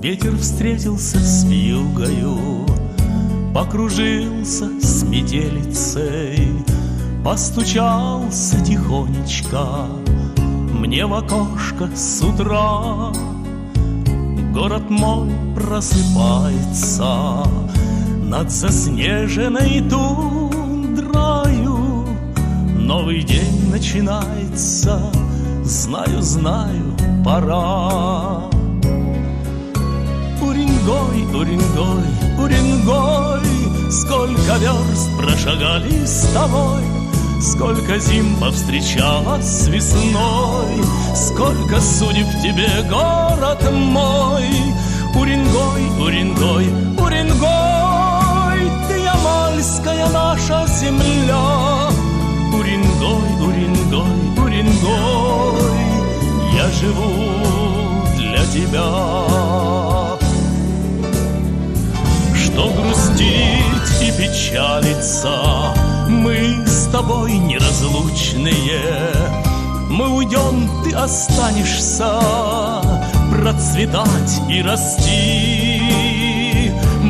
Ветер встретился с вьюгою, Покружился с метелицей, Постучался тихонечко Мне в окошко с утра. Город мой просыпается Над заснеженной тундрою. Новый день начинается, Знаю, знаю, пора. Уренгой, Уренгой, Уренгой, Сколько верст прошагали с тобой, Сколько зим повстречалась с весной, Сколько судеб тебе, город мой. Уренгой, Уренгой, Уренгой, Ты ямальская наша земля. Уренгой, Уренгой, Уренгой, Я живу для тебя. Печалиться. Мы с тобой неразлучные. Мы уйдем, ты останешься Процветать и расти.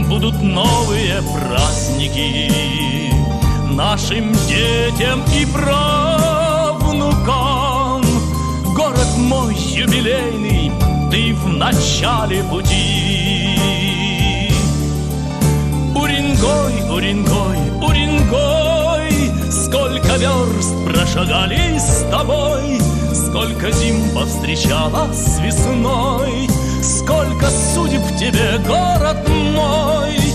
Будут новые праздники Нашим детям и правнукам. Город мой юбилейный Ты в начале пути Уренгой, Уренгой, Сколько верст прошагали с тобой, Сколько зим повстречала с весной, Сколько судеб тебе, город мой.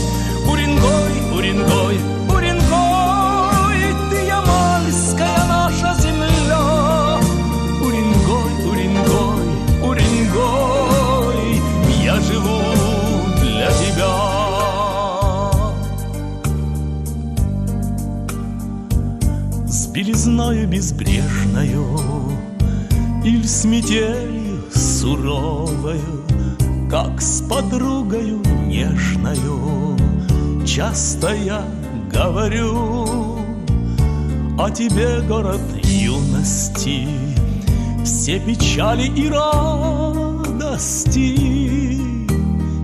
Белизною безбрежною Иль с метелью суровою Как с подругою нежною. Часто я говорю О тебе, город юности Все печали и радости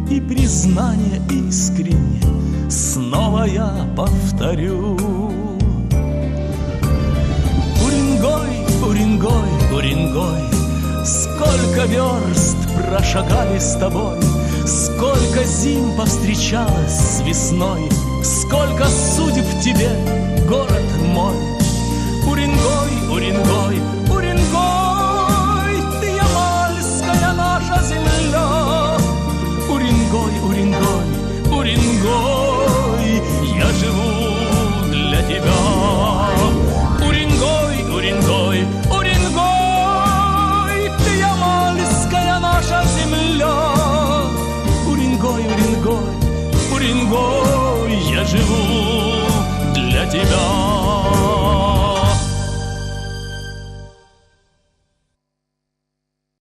И признание искренне Снова я повторю Уренгой, Сколько верст прошагали с тобой, Сколько зим повстречалось с весной, Сколько судеб тебе, город мой. Уренгой, Уренгой,